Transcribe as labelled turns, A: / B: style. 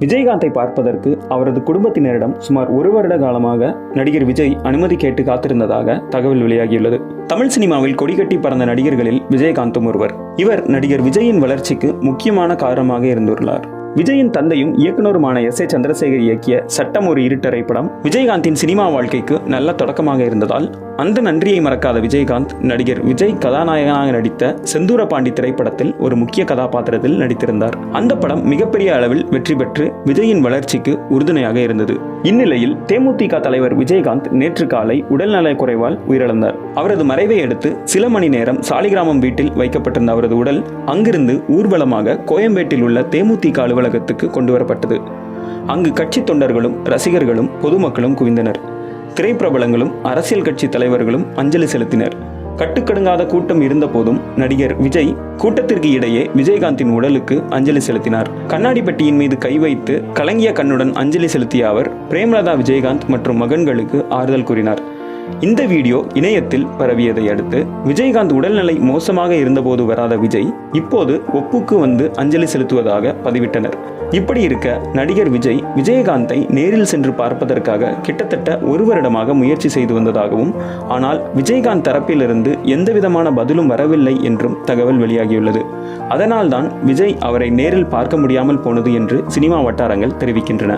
A: விஜயகாந்தை பார்ப்பதற்கு அவரது குடும்பத்தினரிடம் சுமார் ஒரு வருட காலமாக நடிகர் விஜய் அனுமதி கேட்டு காத்திருந்ததாக தகவல் வெளியாகியுள்ளது. தமிழ் சினிமாவில் கொடிகட்டி பறந்த நடிகர்களில் விஜயகாந்தும் ஒருவர். இவர் நடிகர் விஜயின் வளர்ச்சிக்கு முக்கியமான காரணமாக இருந்துள்ளார். விஜயின் தந்தையும் இயக்குனருமான எஸ் ஏ சந்திரசேகர் இயக்கிய சட்டம் ஒரு இருட்டரை படம் விஜயகாந்தின் சினிமா வாழ்க்கைக்கு நல்ல தொடக்கமாக இருந்ததால் அந்த நன்றியை மறக்காத விஜயகாந்த் நடிகர் விஜய் கதாநாயகனாக நடித்த செந்தூர பாண்டி திரைப்படத்தில் ஒரு முக்கிய கதாபாத்திரத்தில் நடித்திருந்தார். அந்த படம் மிகப்பெரிய அளவில் வெற்றி பெற்று விஜயின் வளர்ச்சிக்கு உறுதுணையாக இருந்தது. இந்நிலையில் தேமுதிக தலைவர் விஜயகாந்த் நேற்று காலை உடல்நலக் குறைவால் உயிரிழந்தார். அவரது மறைவை அடுத்து சில மணி நேரம் சாலிகிராமம் வீட்டில் வைக்கப்பட்டிருந்த அவரது உடல் அங்கிருந்து ஊர்வலமாக கோயம்பேட்டில் உள்ள தேமுதிக அலுவலகத்துக்கு கொண்டு வரப்பட்டது அங்கு கட்சி தொண்டர்களும் ரசிகர்களும் பொதுமக்களும் குவிந்தனர். திரைப்பிரபலங்களும் அரசியல் கட்சி தலைவர்களும் அஞ்சலி செலுத்தினர். கட்டுக்கடுங்காத கூட்டம் இருந்தபோதும் நடிகர் விஜய் கூட்டத்திற்கு இடையே விஜயகாந்தின் உடலுக்கு அஞ்சலி செலுத்தினார். கண்ணாடி பெட்டியின் மீது கை வைத்து கலங்கிய கண்ணுடன் அஞ்சலி செலுத்திய அவர் பிரேமலதா விஜயகாந்த் மற்றும் மகன்களுக்கு ஆறுதல் கூறினார். இந்த வீடியோ இணையத்தில் பரவியதை அடுத்து விஜயகாந்த் உடல்நிலை மோசமாக இருந்தபோது வராத விஜய் இப்போது ஒப்புக்கு வந்து அஞ்சலி செலுத்துவதாக பதிவிட்டனர். இப்படி இருக்க நடிகர் விஜய் விஜயகாந்தை நேரில் சென்று பார்ப்பதற்காக கிட்டத்தட்ட ஒரு வருடமாக முயற்சி செய்து வந்ததாகவும் ஆனால் விஜயகாந்த் தரப்பிலிருந்து எந்தவிதமான பதிலும் வரவில்லை என்றும் தகவல் வெளியாகியுள்ளது. அதனால்தான் விஜய் அவரை நேரில் பார்க்க முடியாமல் போனது என்று சினிமா வட்டாரங்கள் தெரிவிக்கின்றன.